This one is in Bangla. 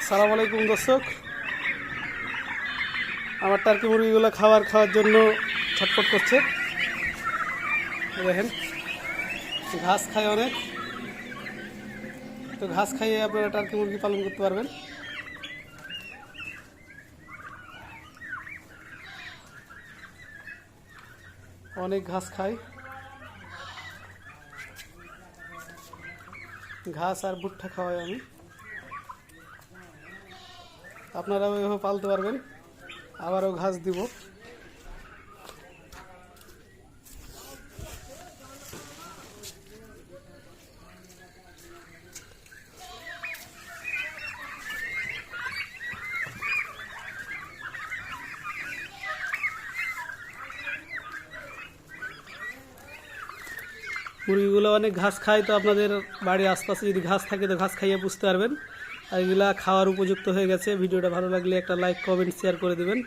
আসসালামু আলাইকুম, দর্শক। আমার টার্কি মুরগিগুলো খাবার খাওয়ার জন্য ছটফট করছে। দেখেন, ঘাস খায় অনেক। তো ঘাস খাইয়ে আপনারা টার্কি মুরগি পালন করতে পারবেন। অনেক ঘাস খায়। ঘাস আর ভুট্টা খাওয়াই আমি। আপনারাও এভাবে পালতে পারবেন। আবারও ঘাস দিব। মুরগিগুলো অনেক ঘাস খায়, তো আপনাদের বাড়ির আশপাশে যদি ঘাস থাকে তো ঘাস খাইয়ে বুঝতে পারবেন। এগুলা খাওয়ার উপযুক্ত হয়ে গেছে। ভিডিওটা ভালো লাগলে একটা লাইক কমেন্ট শেয়ার করে দেবেন।